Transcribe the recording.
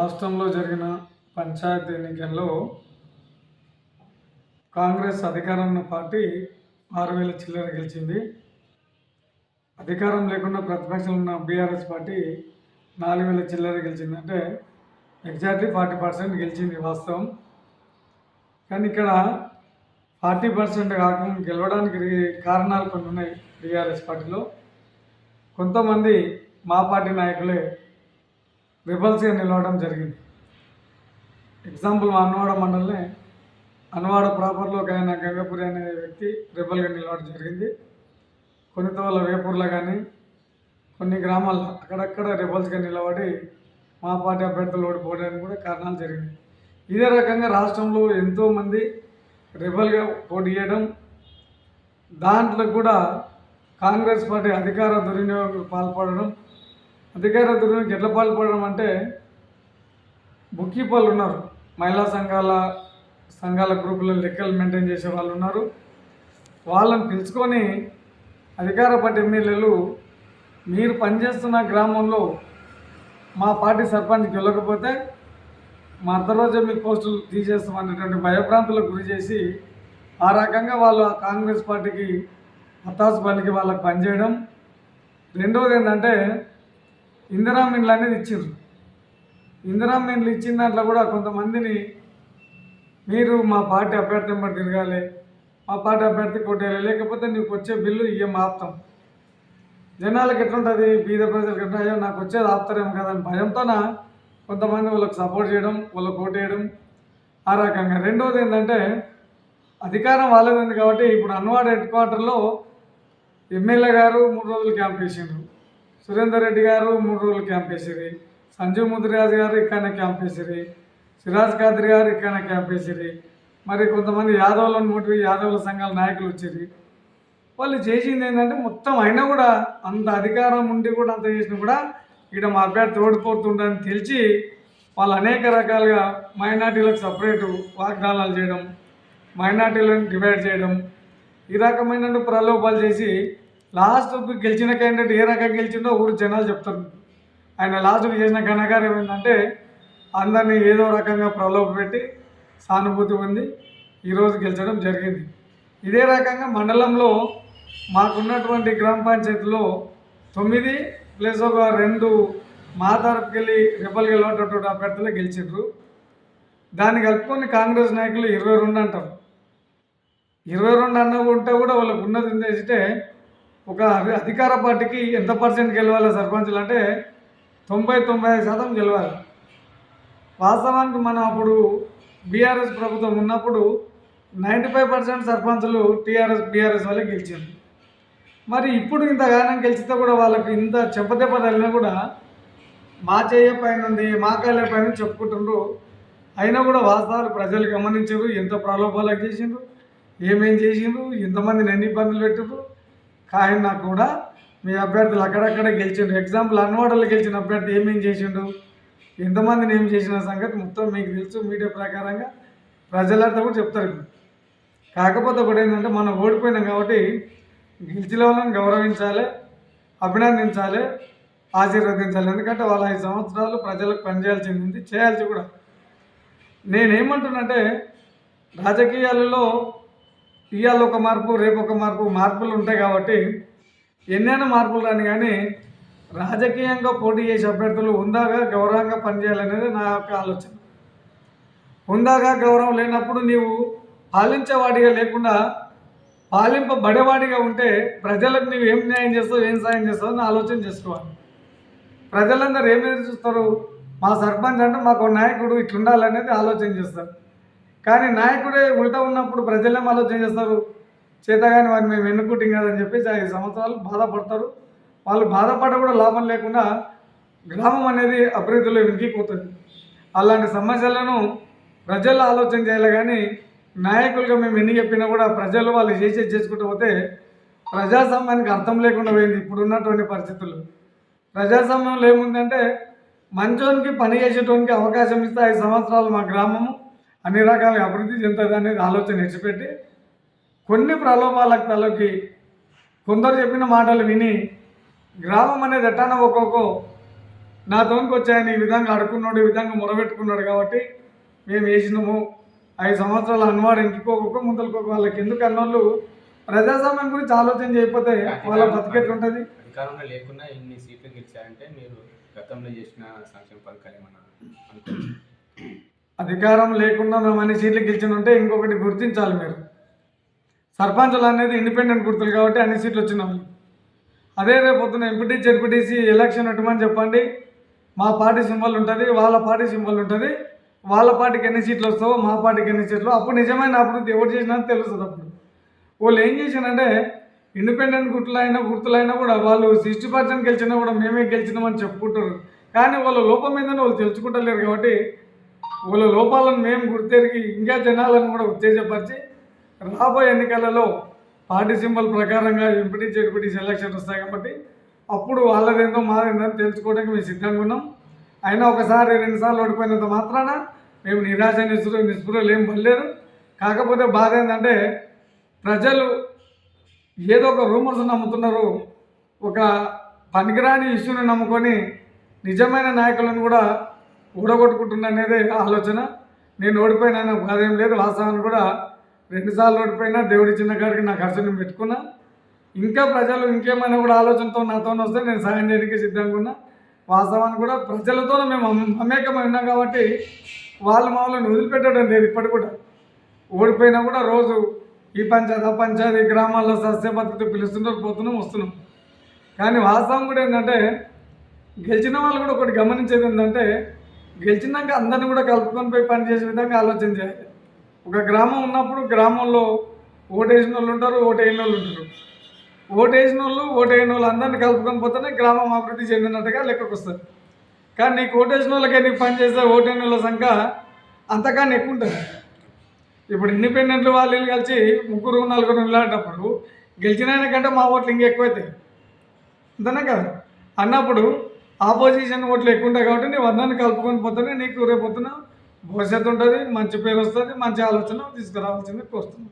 రాష్ట్రంలో జరిగిన పంచాయతీ ఎన్నికల్లో కాంగ్రెస్ అధికారం పార్టీ ఆరు వేల చిల్లర గెలిచింది. అధికారం లేకుండా ప్రతిపక్షంలో ఉన్న బీఆర్ఎస్ పార్టీ నాలుగు వేల చిల్లర గెలిచింది. అంటే ఎగ్జాక్ట్లీ ఫార్టీ పర్సెంట్ గెలిచింది వాస్తవం. కానీ ఇక్కడ ఫార్టీ పర్సెంట్ కాకుండా గెలవడానికి కారణాలు కొన్ని ఉన్నాయి బీఆర్ఎస్ పార్టీలో. కొంతమంది మా పార్టీ నాయకులే రిబల్స్గా నిలవడం జరిగింది. ఎగ్జాంపుల్ మా అన్నవాడ మండలినే అన్నవాడ ప్రాపర్లో ఒక ఆయన గంగపురి అనే వ్యక్తి రిబల్గా నిలవడం జరిగింది. కొన్నితోళ్ళ వేపూర్లో కానీ కొన్ని గ్రామాల్లో అక్కడక్కడ రిబల్స్గా నిలబడి మా పార్టీ అభ్యర్థులు ఓడిపోవడానికి కూడా కారణాలు జరిగినాయి. ఇదే రకంగా రాష్ట్రంలో ఎంతోమంది రిబల్గా పోటీ చేయడం దాంట్లో కూడా కాంగ్రెస్ పార్టీ అధికార దుర్వినియోగం పాల్పడడం అధికార దుర్వినియోగం ఎట్లా పాల్పడడం అంటే బుక్ కీపర్లు ఉన్నారు. మహిళా సంఘాల సంఘాల గ్రూపులో లెక్కలు మెయింటైన్ చేసే వాళ్ళు ఉన్నారు. వాళ్ళని పిలుచుకొని అధికార పార్టీ ఎమ్మెల్యేలు మీరు పనిచేస్తున్న గ్రామంలో మా పార్టీ సర్పంచ్ గెలవకపోతే మా రోజే మీ పోస్టులు తీసేస్తామనేటువంటి భయభ్రాంతులకు గురి చేసి ఆ రకంగా వాళ్ళు ఆ కాంగ్రెస్ పార్టీకి హతాశ పనికి వాళ్ళకి పనిచేయడం. రెండవది ఏంటంటే ఇందిరా మిన్లు అనేది ఇచ్చిండ్రు. ఇందిరా మిన్లు ఇచ్చిన దాంట్లో కూడా కొంతమందిని మీరు మా పార్టీ అభ్యర్థి మరి తిరగాలి మా పార్టీ అభ్యర్థి కొట్టేయాలి లేకపోతే నీకు వచ్చే బిల్లు ఇయ్యం ఆపుతాం. జనాలకు ఎట్లుంటుంది? బీద ప్రజలకు ఎట్లా? అయ్యో నాకు వచ్చేది ఆపుతారేమో కదా అని భయంతోన కొంతమంది వాళ్ళకి సపోర్ట్ చేయడం వాళ్ళకి ఓటేయడం ఆ రకంగా. రెండవది ఏంటంటే అధికారం వాళ్ళది ఉంది కాబట్టి ఇప్పుడు అన్వాడ్ హెడ్ క్వార్టర్లో ఎమ్మెల్యే గారు మూడు రోజులు క్యాంప్ చేసిండ్రు సురేందర్ రెడ్డి గారు మూడు రోజులు క్యాంప్ వేసిరి సంజీవ్ ముద్రిరాజు గారు ఇక్కడనే క్యాంప్ వేసిరి సిరాజ్ ఖాద్రి గారు ఇక్కడనే క్యాంప్ వేసిరి మరి కొంతమంది యాదవులను ముట్టి యాదవుల సంఘాల నాయకులు వచ్చిరి వాళ్ళు చేసింది ఏంటంటే మొత్తం అయినా కూడా అంత అధికారం ఉండి కూడా అంత చేసినా కూడా ఇక్కడ మా అభ్యర్థి ఓడిపోతుండని తెలిసి వాళ్ళు అనేక రకాలుగా మైనార్టీలకు సపరేటు వాగ్దానాలు చేయడం మైనార్టీలను డివైడ్ చేయడం ఈ రకమైన ప్రలోభాలు చేసి లాస్ట్ గెలిచిన క్యాండిడేట్ ఏ రకంగా గెలిచిండో ఊరు జనాలు చెప్తారు. ఆయన లాస్ట్కి చేసిన ఘనకార్యం ఏంటంటే అందరినీ ఏదో రకంగా ప్రలోభ పెట్టి సానుభూతి పొంది ఈరోజు గెలిచడం జరిగింది. ఇదే రకంగా మండలంలో మాకున్నటువంటి గ్రామ పంచాయతీలో తొమ్మిది ప్లస్ ఒక రెండు మా తరపుకెళ్ళి రెబల్ గెలవటటువంటి అభ్యర్థులే గెలిచిండ్రు. దాన్ని కలుపుకొని కాంగ్రెస్ నాయకులు ఇరవై రెండు అంటారు. ఇరవై రెండు అన్న ఉంటే కూడా వాళ్ళకు ఉన్నది ఏంటంటే ఒక అధికార పార్టీకి ఎంత పర్సెంట్ గెలవాలి సర్పంచులు అంటే తొంభై తొంభై ఐదు శాతం గెలవాలి. వాస్తవానికి మనం అప్పుడు బీఆర్ఎస్ ప్రభుత్వం ఉన్నప్పుడు నైంటీ ఫైవ్ పర్సెంట్ సర్పంచులు టీఆర్ఎస్ బీఆర్ఎస్ వాళ్ళకి గెలిచింది మరి ఇప్పుడు ఇంతగానం గెలిచితే కూడా వాళ్ళకి ఇంత చెప్పదెబ్బ తగిలినా కూడా మా చేయ పైన ఉంది మా కాళ్ళ పైన చెప్పుకుంటుండ్రు. అయినా కూడా వాస్తవాలు ప్రజలు గమనించారు ఎంత ప్రలోభాలకు చేసిండ్రు ఏమేం చేసిండ్రు ఎంతమందిని ఎన్ని ఇబ్బందులు పెట్టిండ్రు. కాయన్నా కూడా మీ అభ్యర్థులు అక్కడక్కడ గెలిచిండ్రు. ఎగ్జాంపుల్ అన్వాడలో గెలిచిన అభ్యర్థి ఏమేం చేసిండు? ఎంతమందిని ఏం చేసిన సంగతి మొత్తం మీకు తెలుసు మీడియా ప్రకారంగా. ప్రజలంతా కూడా చెప్తారు. కాకపోతే ఒకటి ఏంటంటే మనం ఓడిపోయినాం కాబట్టి గెలిచిన వాళ్ళని గౌరవించాలి అభినందించాలి ఆశీర్వదించాలి. ఎందుకంటే వాళ్ళ ఐదు సంవత్సరాలు ప్రజలకు పనిచేయాల్సింది ఉంది చేయాల్సి కూడా. నేనేమంటున్నంటే రాజకీయాలలో ఇవాళ ఒక మార్పు రేపు ఒక మార్పు మార్పులు ఉంటాయి కాబట్టి ఎన్నైనా మార్పులు రాని కానీ రాజకీయంగా పోటీ చేసే అభ్యర్థులు ఉందాగా గౌరవంగా పనిచేయాలనేది నా యొక్క ఆలోచన. ఉందాగా గౌరవం లేనప్పుడు నీవు పాలించేవాడిగా లేకుండా పాలింపబడేవాడిగా ఉంటే ప్రజలకు నీవు ఏం న్యాయం చేస్తావు ఏం సాయం చేస్తావు అని ఆలోచన చేసుకోవాలి. ప్రజలందరూ ఏం ఎదురు చూస్తారు? మా సర్పంచ్ అంటే మాకు నాయకుడు ఇట్లుండాలనేది ఆలోచన చేస్తారు. కానీ నాయకుడే ఉల్టా ఉన్నప్పుడు ప్రజలేం ఆలోచన చేస్తారు? చేతగాని వారిని మేము ఎన్నుకుంటాం కదని చెప్పేసి ఐదు సంవత్సరాలు బాధపడతారు. వాళ్ళు బాధపడ కూడా లాభం లేకుండా గ్రామం అనేది అభివృద్ధిలో వెనుకిపోతుంది అలాంటి సమస్యలను ప్రజలు ఆలోచన చేయాలి కానీ నాయకులుగా మేము ఎన్ని చెప్పినా కూడా ప్రజలు వాళ్ళు చేసేది చేసుకుంటూ పోతే ప్రజాస్వామ్యానికి అర్థం లేకుండా పోయింది ఇప్పుడున్నటువంటి పరిస్థితులు. ప్రజాస్వామ్యంలో ఏముందంటే మంచోనికి పని చేసేటోనికి అవకాశం ఇస్తే ఐదు సంవత్సరాలు మా గ్రామము అన్ని రకాలుగా అభివృద్ధి చెందుతుంది అనేది ఆలోచన విడిచిపెట్టి కొన్ని ప్రలోభాలకు తలకి కొందరు చెప్పిన మాటలు విని గ్రామం అనేది ఎట్టానో ఒక్కొక్క నాతోనికి వచ్చి ఆయన ఈ విధంగా అడుకున్నాడు ఈ విధంగా మొరబెట్టుకున్నాడు కాబట్టి మేము వేసినాము. ఐదు సంవత్సరాలు అన్నవాడు ఇంకోకొక ముందలకొక వాళ్ళకి. ఎందుకు అన్నోళ్ళు ప్రజాస్వామ్యం గురించి ఆలోచన చేయకపోతే వాళ్ళ బతికెట్లుంటుంది. అధికారంలో లేకున్నా ఇన్ని సీట్లు గెలిచారంటే మీరు గతంలో చేసిన సంక్షేమ పథకాలు ఏమన్నా అధికారం లేకుండా మేము అన్ని సీట్లు గెలిచిన ఉంటే ఇంకొకటి గుర్తించాలి మీరు. సర్పంచులు అనేది ఇండిపెండెంట్ గుర్తులు కాబట్టి అన్ని సీట్లు వచ్చిన వాళ్ళు అదే రేపు పొద్దున ఎంపీటీ జెడ్పీటీసీ ఎలక్షన్ పెట్టమని చెప్పండి. మా పార్టీ సింబల్ ఉంటుంది వాళ్ళ పార్టీ సింబల్ ఉంటుంది. వాళ్ళ పార్టీకి ఎన్ని సీట్లు వస్తావో మా పార్టీకి ఎన్ని సీట్లు అప్పుడు నిజమైన అభివృద్ధి ఎవరు చేసినా తెలుస్తుంది అప్పుడు. వాళ్ళు ఏం చేశారంటే ఇండిపెండెంట్ గుర్తులైనా గుర్తులైనా కూడా వాళ్ళు సిక్స్టీ పర్సెంట్ గెలిచినా కూడా మేమే గెలిచినామని చెప్పుకుంటారు. కానీ వాళ్ళ లోపం ఏందని వాళ్ళు తెలుసుకుంటలేరు కాబట్టి వాళ్ళ లోపాలను మేము గుర్తెరిగి ఇంకా జనాలను కూడా ఉత్తేజపరిచి రాబోయే ఎన్నికలలో పార్టీ సింబల్ ప్రకారంగా ఎంపీటీ జెడ్పీటీసీ సెలక్షన్ వస్తాయి కాబట్టి అప్పుడు వాళ్ళదేందో మాదేందో తెలుసుకోవడానికి మేము సిద్ధంగా ఉన్నాం. అయినా ఒకసారి రెండుసార్లు ఓడిపోయినంత మాత్రాన మేము నిరాశ నిస్పృ నిస్పృహలు ఏం పడలేదు. కాకపోతే బాధ ఏంటంటే ప్రజలు ఏదో ఒక రూమర్స్ నమ్ముతున్నారు. ఒక పనికిరాని ఇష్యూని నమ్ముకొని నిజమైన నాయకులను కూడా ఊడగొట్టుకుంటున్నా అనేది ఆలోచన. నేను ఓడిపోయినా నాకు బాధ ఏం లేదు. వాస్తవాన్ని కూడా రెండుసార్లు ఓడిపోయినా దేవుడి చిన్న కాడికి నా ఖర్చు పెట్టుకున్నా. ఇంకా ప్రజలు ఇంకేమైనా కూడా ఆలోచనతో నాతో వస్తే నేను సాయం చేయడానికి సిద్ధంగా ఉన్నా. వాస్తవాన్ని కూడా ప్రజలతో మేము మమ- మమేకమై ఉన్నాం కాబట్టి వాళ్ళు మమ్మల్ని వదిలిపెట్టడం లేదు ఇప్పటికి కూడా. ఓడిపోయినా కూడా రోజు ఈ పంచాయతీ ఆ పంచాయతీ గ్రామాల్లో సస్య పద్ధతి పిలుస్తుంటారు పోతున్నాం వస్తున్నాం. కానీ వాస్తవం కూడా ఏంటంటే గెలిచిన వాళ్ళు కూడా ఒకటి గమనించేది ఏంటంటే గెలిచినాక అందరిని కూడా కలుపుకొని పోయి పనిచేసే విధంగా ఆలోచన చేయాలి. ఒక గ్రామం ఉన్నప్పుడు గ్రామంలో ఓటేసిన వాళ్ళు ఉంటారు ఓటేయని వాళ్ళు ఉంటారు. ఓటేసిన వాళ్ళు ఓటేయని వాళ్ళు అందరిని కలుపుకొని పోతేనే గ్రామం అభివృద్ధి చెందినట్టుగా లెక్కకు వస్తుంది. కానీ నీకు ఓటేసిన వాళ్ళకే నీకు పని చేస్తే ఓటేని వాళ్ళ సంఖ్య అంతకన్నా ఎక్కువ ఉంటుంది. ఇప్పుడు ఇండిపెండెంట్లు వాళ్ళు కలిసి ముగ్గురు నలుగురు నిలబడేటప్పుడు గెలిచిన కంటే మా ఓట్లు ఇంకా ఎక్కువైతాయి అంతనే కదా? అన్నప్పుడు ఆపోజిషన్ ఓట్లు ఎక్కువ ఉంటాయి కాబట్టి నీ వర్ణాన్ని కలుపుకొని పోతేనే నీకు రేపు పొద్దున భవిష్యత్తు ఉంటుంది మంచి పేరు వస్తుంది మంచి ఆలోచన తీసుకురావాల్సింది వస్తుంది